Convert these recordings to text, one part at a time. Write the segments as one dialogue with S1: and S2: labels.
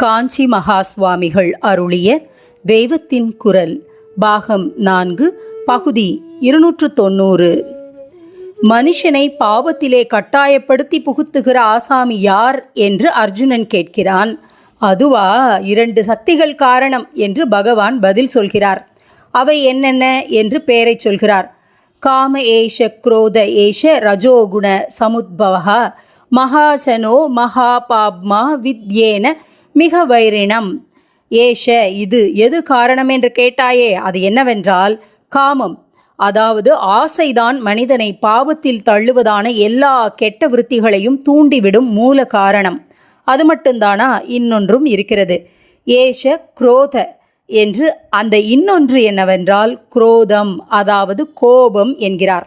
S1: காஞ்சி மகா சுவாமிகள் அருளிய தெய்வத்தின் குரல் பாகம் நான்கு பகுதி இருநூற்று தொண்ணூறு மனுஷனை பாவத்திலே கட்டாயப்படுத்தி புகுத்துகிற ஆசாமி யார் என்று அர்ஜுனன் கேட்கிறான். அதுவா இரண்டு சக்திகள் காரணம் என்று பகவான் பதில் சொல்கிறார். அவை என்னென்ன என்று பெயரைச் சொல்கிறார். காம ஏஷ குரோத ஏஷ ரஜோகுண சமுத்பவா மகாசனோ மகாபாப்மா வித்யேன மிக வைரிணம் ஏஷ இது எது காரணம் என்று கேட்டாயே அது என்னவென்றால் காமம். அதாவது ஆசைதான் மனிதனை பாவத்தில் தள்ளுவதான எல்லா கெட்ட விருத்திகளையும் தூண்டிவிடும் மூல காரணம். அது மட்டும்தானா? இன்னொன்றும் இருக்கிறது. ஏஷ குரோத என்று அந்த இன்னொன்று என்னவென்றால் குரோதம் அதாவது கோபம் என்கிறார்.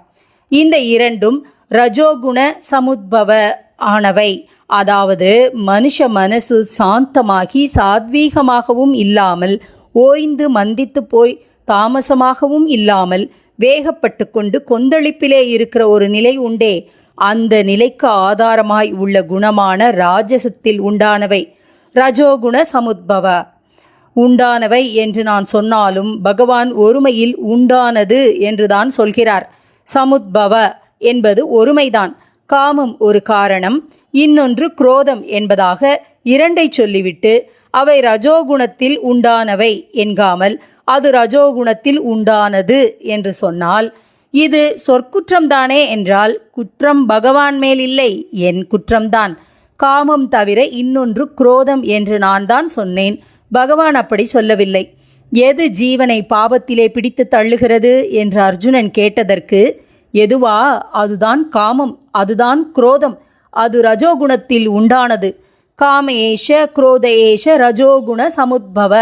S1: இந்த இரண்டும் ரஜோகுண சமுத்பவ ஆனவை. அதாவது மனுஷ மனசு சாந்தமாகி சாத்வீகமாகவும் இல்லாமல் ஓய்ந்து மந்தித்து போய் தாமசமாகவும் இல்லாமல் வேகப்பட்டு கொண்டு கொந்தளிப்பிலே இருக்கிற ஒரு நிலை உண்டே. அந்த நிலைக்கு ஆதாரமாய் உள்ள குணமான ராஜசத்தில் உண்டானவை. ரஜோகுண சமுத்பவ. உண்டானவை என்று நான் சொன்னாலும் பகவான் ஒருமையில் உண்டானது என்றுதான் சொல்கிறார். சமுத்பவ என்பது ஒருமைதான். காமம் ஒரு காரணம் இன்னொன்று குரோதம் என்பதாக இரண்டை சொல்லிவிட்டு அவை ரஜோகுணத்தில் உண்டானவை என்காமல் அது ரஜோகுணத்தில் உண்டானது என்று சொன்னால் இது சொற்குற்றம்தானே என்றால் குற்றம் பகவான் மேல் இல்லை என் குற்றம்தான். காமம் தவிர இன்னொன்று குரோதம் என்று நான் தான் சொன்னேன் பகவான் அப்படி சொல்லவில்லை. எது ஜீவனை பாவத்திலே பிடித்து தள்ளுகிறது என்று அர்ஜுனன் கேட்டதற்கு எதுவா? அதுதான் காமம் அதுதான் குரோதம். அது ரஜோகுணத்தில் உண்டானது. காமேஷ குரோதேஷ ரஜோகுண சமுத்பவ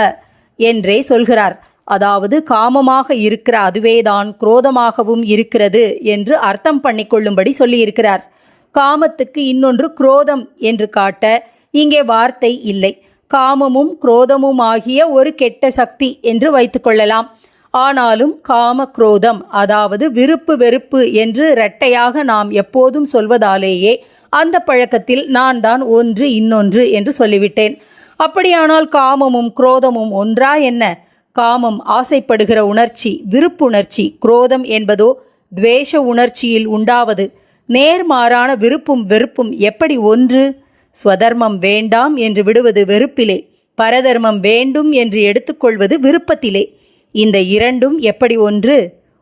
S1: என்றே சொல்கிறார். அதாவது காமமாக இருக்கிற அதுவேதான் குரோதமாகவும் இருக்கிறது என்று அர்த்தம் பண்ணிக்கொள்ளும்படி சொல்லியிருக்கிறார். காமத்துக்கு இன்னொன்று குரோதம் என்று காட்ட இங்கே வார்த்தை இல்லை. காமமும் குரோதமும் ஆகிய ஒரு கெட்ட சக்தி என்று வைத்துக்கொள்ளலாம் ஆனாலும் காம குரோதம் அதாவது விருப்பு வெறுப்பு என்று இரட்டையாக நாம் எப்போதும் சொல்வதாலேயே அந்த பழக்கத்தில் நான் தான் ஒன்று இன்னொன்று என்று சொல்லிவிட்டேன். அப்படியானால் காமமும் குரோதமும் ஒன்றா என்ன? காமம் ஆசைப்படுகிற உணர்ச்சி விருப்புணர்ச்சி குரோதம் என்பதோ துவேஷ உணர்ச்சியில் உண்டாவது. நேர்மாறான விருப்பும் வெறுப்பும் எப்படி ஒன்று? ஸ்வதர்மம் வேண்டாம் என்று விடுவது வெறுப்பிலே பரதர்மம் வேண்டும் என்று எடுத்துக்கொள்வது விருப்பத்திலே. இந்த இரண்டும் எப்படி ஒன்று?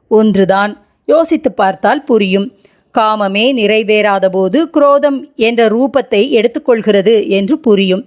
S1: ஒன்றுதான். யோசித்து பார்த்தால் புரியும். காமமே நிறைவேறாத போது குரோதம் என்ற ரூபத்தை எடுத்துக்கொள்கிறது என்று புரியும்.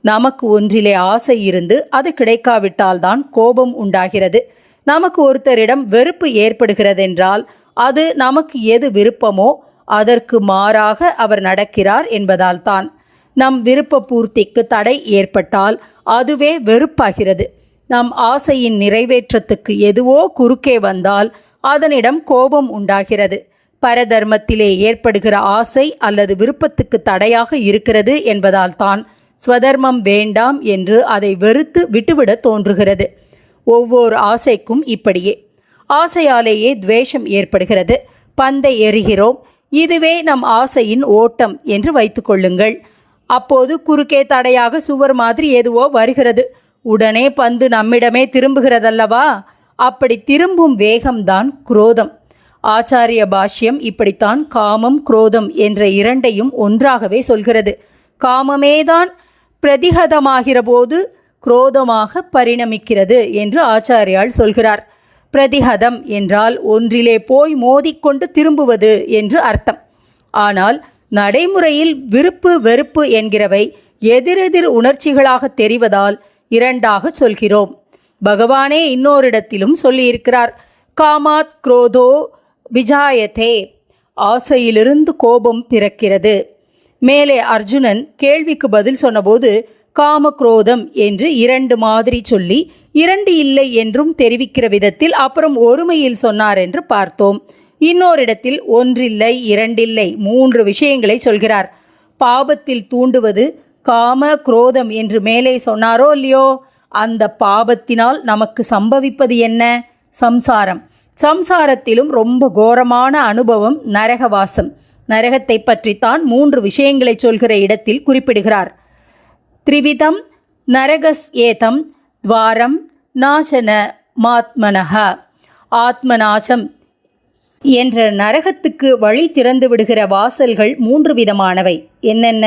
S1: நமக்கு ஒன்றிலே ஆசை இருந்து அது கிடைக்காவிட்டால்தான் கோபம் உண்டாகிறது. நமக்கு ஒருத்தரிடம் வெறுப்பு ஏற்படுகிறதென்றால் அது நமக்கு எது விருப்பமோ அதற்கு மாறாக அவர் நடக்கிறார் என்பதால் தான் நம் விருப்ப பூர்த்திக்கு தடை ஏற்பட்டால் அதுவே வெறுப்பாகிறது. நம் ஆசையின் நிறைவேற்றத்துக்கு எதுவோ குறுக்கே வந்தால் அதனிடம் கோபம் உண்டாகிறது. பரதர்மத்திலே ஏற்படுகிற ஆசை அல்லது விருப்பத்துக்கு தடையாக இருக்கிறது என்பதால் தான் ஸ்வதர்மம் வேண்டாம் என்று அதை வெறுத்து விட்டுவிட தோன்றுகிறது. ஒவ்வொரு ஆசைக்கும் இப்படியே. ஆசையாலேயே துவேஷம் ஏற்படுகிறது. பந்தை எறிகிறோம். இதுவே நம் ஆசையின் ஓட்டம் என்று வைத்துக்கொள்ளுங்கள் அப்போது குறுக்கே தடையாக சுவர் மாதிரி எதுவோ வருகிறது. உடனே பந்து நம்மிடமே திரும்புகிறதல்லவா? அப்படி திரும்பும் வேகம்தான் குரோதம். ஆச்சாரிய பாஷ்யம் இப்படித்தான் காமம் குரோதம் என்ற இரண்டையும் ஒன்றாகவே சொல்கிறது. காமமேதான் பிரதிகதமாகிற போது குரோதமாக பரிணமிக்கிறது என்று ஆச்சாரியால் சொல்கிறார். பிரதிகதம் என்றால் ஒன்றிலே போய் மோதிக்கொண்டு திரும்புவது என்று அர்த்தம். ஆனால் நடைமுறையில் விருப்பு வெறுப்பு என்கிறவை எதிரெதிர் உணர்ச்சிகளாக தெரிவதால் இரண்டாக சொல்கிறோம். பகவானே இன்னோரிடத்திலும் சொல்லியிருக்கிறார். காமாத் குரோதோ விஜாயத்தே ஆசையிலிருந்து கோபம் பிறக்கிறது. மேலே அர்ஜுனன் கேள்விக்கு பதில் சொன்னபோது காமக்ரோதம் என்று இரண்டு மாதிரி சொல்லி இரண்டு இல்லை என்றும் தெரிவிக்கிற விதத்தில் அப்புறம் ஒருமையில் சொன்னார் என்று பார்த்தோம். இன்னோரிடத்தில் ஒன்றில்லை இரண்டில்லை மூன்று விஷயங்களை சொல்கிறார். பாபத்தில் தூண்டுவது காம குரோதம் என்று மேலே சொன்னாரோ இல்லையோ அந்த பாபத்தினால் நமக்கு சம்பவிப்பது என்ன? சம்சாரம். சம்சாரத்திலும் ரொம்ப கோரமான அனுபவம் நரகவாசம். நரகத்தை பற்றித்தான் மூன்று விஷயங்களை சொல்கிற இடத்தில் குறிப்பிடுகிறார். த்ரிவிதம் நரகஸ் ஏதம் துவாரம் நாசன மாத்மனக ஆத்மநாசம் என்ற நரகத்துக்கு வழி திறந்து விடுகிற வாசல்கள் மூன்று விதமானவை. என்னென்ன?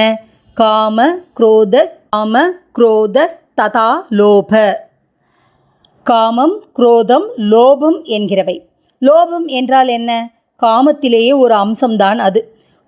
S1: காம குரோதஸ் காம குரோத ததா லோப. காமம் குரோதம் லோபம் என்கிறவை. லோபம் என்றால் என்ன? காமத்திலேயே ஒரு அம்சம்தான் அது.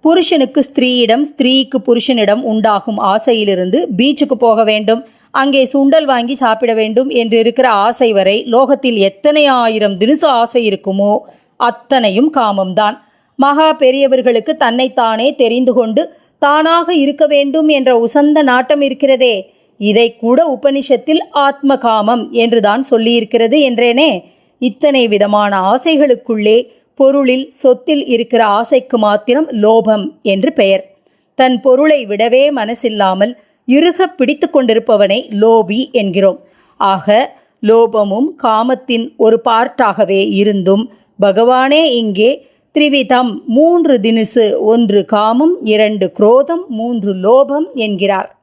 S1: புருஷனுக்கு ஸ்திரீயிடம் ஸ்திரீக்கு புருஷனிடம் உண்டாகும் ஆசையிலிருந்து பீச்சுக்கு போக வேண்டும். அங்கே சுண்டல் வாங்கி சாப்பிட வேண்டும் என்று இருக்கிற ஆசை வரை லோகத்தில் எத்தனை ஆயிரம் தினுசு ஆசை இருக்குமோ அத்தனையும் காமம்தான். மகா பெரியவர்களுக்கு தன்னைத்தானே தெரிந்து கொண்டு தானாக இருக்க வேண்டும் என்ற உசந்த நாட்டம் இருக்கிறதே. இதை கூட உபனிஷத்தில் ஆத்ம காமம் என்றுதான் சொல்லியிருக்கிறது என்றேனே. இத்தனை விதமான ஆசைகளுக்குள்ளே பொருளில் சொத்தில் இருக்கிற ஆசைக்கு மாத்திரம் லோபம் என்று பெயர். தன் பொருளை விடவே மனசில்லாமல் இறுக பிடித்து கொண்டிருப்பவனை லோபி என்கிறோம். ஆக லோபமும் காமத்தின் ஒரு பார்ட்டாகவே இருந்தும் பகவானே இங்கே த்ரிவிதம் மூன்று தினுசு ஒன்று காமம் இரண்டு குரோதம் மூன்று லோபம் என்கிறார்.